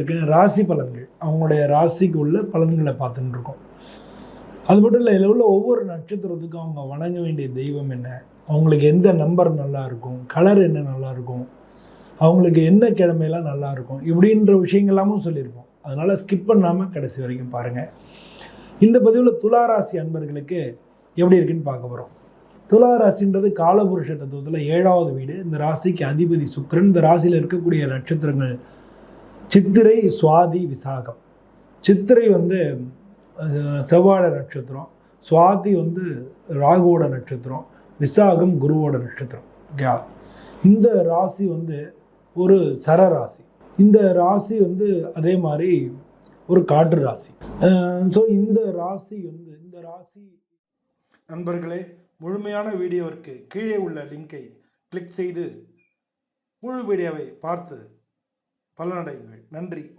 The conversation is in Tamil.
இருக்கு ராசி பலன்கள். அவங்களுடைய ராசிக்கு உள்ள பலன்களை பார்த்துட்டு இருக்கோம். அது மட்டும் இல்லை இதில் உள்ள ஒவ்வொரு நட்சத்திரத்துக்கும் அவங்க வணங்க வேண்டிய தெய்வம் என்ன? அவங்களுக்கு எந்த நம்பர் நல்லா இருக்கும்? கலர் என்ன நல்லா இருக்கும்? அவங்களுக்கு என்ன கிழமையெல்லாம் நல்லா இருக்கும்? இப்படின்ற விஷயங்கள்லாமும் சொல்லியிருப்போம். அதனால் ஸ்கிப் பண்ணாமல் கடைசி வரைக்கும் பாருங்கள் இந்த பதிவில் துளாராசி அன்பர்களுக்கு எப்படி இருக்குன்னு பார்க்க போகிறோம் துளாராசின்றது காலபுருஷ தத்துவத்தில் ஏழாவது வீடு. இந்த ராசிக்கு அதிபதி சுக்கரன். இந்த ராசியில் இருக்கக்கூடிய நட்சத்திரங்கள் சித்திரை சுவாதி விசாகம். சித்திரை வந்து செவ்வாழ நட்சத்திரம். சுவாதி வந்து ராகுவோட நட்சத்திரம். விசாகம் குருவோட நட்சத்திரம். ஓகே இந்த ராசி வந்து ஒரு சர ராசி இந்த ராசி வந்து அதே மாதிரி ஒரு காற்று ராசி. ஸோ இந்த ராசி வந்து இந்த ராசி நண்பர்களே முழுமையான வீடியோவிற்கு கீழே உள்ள லிங்கை கிளிக் செய்து முழு வீடியோவை பார்த்து பலனடையுங்கள். நன்றி.